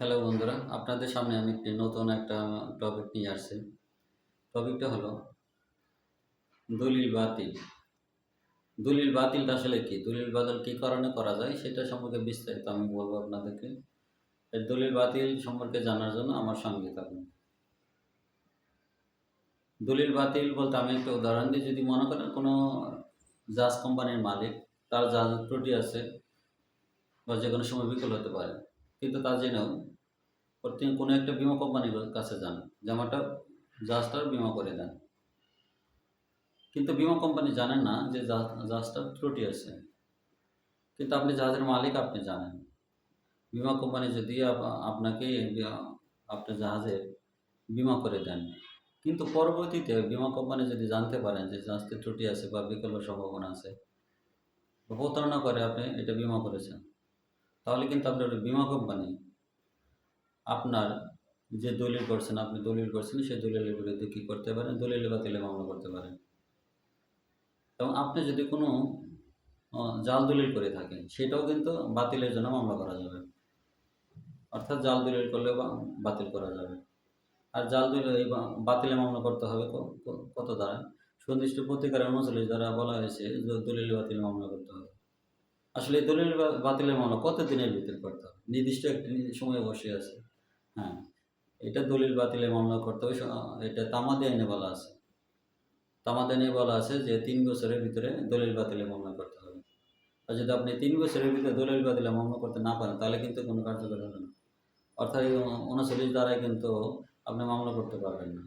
Hello বন্ধুরা, আপনাদের সামনে আমি একটি নতুন একটা টপিক নিয়ে আসছি। টপিকটা হলো দলিল বাতিল। দলিল বাতিলটা আসলে কি? দলিল বাতিল কী কারণে করা যায় সেটা সম্পর্কে বিস্তারিত আমি বলব আপনাদেরকে। দলিল বাতিল সম্পর্কে জানার জন্য আমার সঙ্গে থাকুন। দলিল বাতিল বলতে আমি একটা উদাহরণ দিই, যদি মনে করেন কোনো জাজ কোম্পানির মালিক, তার জাজ ত্রুটি আছে বা যে কোনো সময় বিকল হতে পারে, কিন্তু তা জেনেও তিনি কোনো একটা বিমা কোম্পানির কাছে যান, জামাটা জাহাজটার বিমা করে দেন। কিন্তু বিমা কোম্পানি জানেন না যে জাহাজটার ত্রুটি আছে। কিন্তু আপনি জাহাজের মালিক আপনি জানেন। বিমা কোম্পানি যদি আপ- আপনাকে আপনার জাহাজের বিমা করে দেন। কিন্তু পরবর্তীতে বিমা কোম্পানি যদি জানতে পারেন যে জাহাজটি ত্রুটি আছে বা বিকল্পের সম্ভাবনা আছে প্রতারণা করে আপনি এটা বিমা করেছেন, তাহলে কিন্তু আপনার বিমা কোম্পানি আপনার যে দলিল করছেন, আপনি দলিল করছেন, সেই দলিলের বিরুদ্ধে কী করতে পারেন? দলিল বাতিলে মামলা করতে পারেন। এবং আপনি যদি কোনো জাল দলিল করে থাকেন, সেটাও কিন্তু বাতিলের জন্য মামলা করা যাবে। অর্থাৎ জাল দলিল করলে বাতিল করা যাবে। আর জাল দলিল এই বাতিলে মামলা করতে হবে কত দ্বারা? সুনির্দিষ্ট প্রতিকার উনচল্লিশ দ্বারা বলা হয়েছে যে দলিল বাতিল মামলা করতে হবে। আসলে দলিল বাতিলের মামলা কত দিনের ভিতরে করতে হবে? নির্দিষ্ট একটি সময় বসে আছে। হ্যাঁ এটা দলিল বাতিলে মামলা করতে হবে। এটা তামাদি আইনে বলা আছে। তামাদি আইনে বলা আছে যে তিন বছরের ভিতরে দলিল বাতিলে মামলা করতে হবে। আর যদি আপনি তিন বছরের ভিতরে দলিল বাতিলে মামলা করতে না পারেন, তাহলে কিন্তু কোনো কার্যকর হবে না। অর্থাৎ উনচল্লিশ দ্বারাই কিন্তু আপনি মামলা করতে পারবেন না।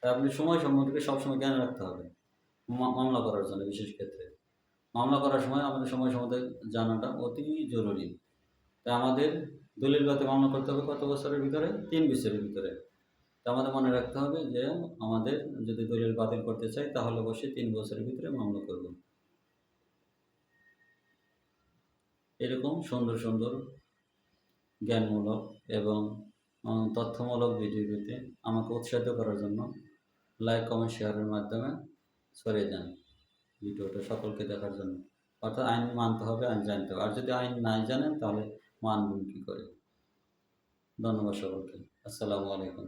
তাই আপনি সময় সম্পর্কে সবসময় জ্ঞান রাখতে হবে মামলা করার জন্য বিশেষ ক্ষেত্রে। মামলা করার সময় আমাদের সময় সম্বন্ধে জানাটা অতি জরুরি। তাই আমাদের দলিল বাতে মামলা করতে হবে কত বছরের ভিতরে? তিন বছরের ভিতরে। তা আমাদের মনে রাখতে হবে যে আমাদের যদি দলিল বাতিল করতে চাই, তাহলে অবশ্যই তিন বছরের ভিতরে মামলা করব। এরকম সুন্দর সুন্দর জ্ঞানমূলক এবং তথ্যমূলক ভিডিও আমাকে উৎসাহিত করার জন্য লাইক কমেন্ট শেয়ারের মাধ্যমে ছড়িয়ে যান ভিডিওটা সকলকে দেখার জন্য। অর্থাৎ আইন মানতে হবে, আইন জানতে হবে। আর যদি আইন নাই জানেন, তাহলে মানবেন কি করে? ধন্যবাদ সকলকে। আসসালামু আলাইকুম।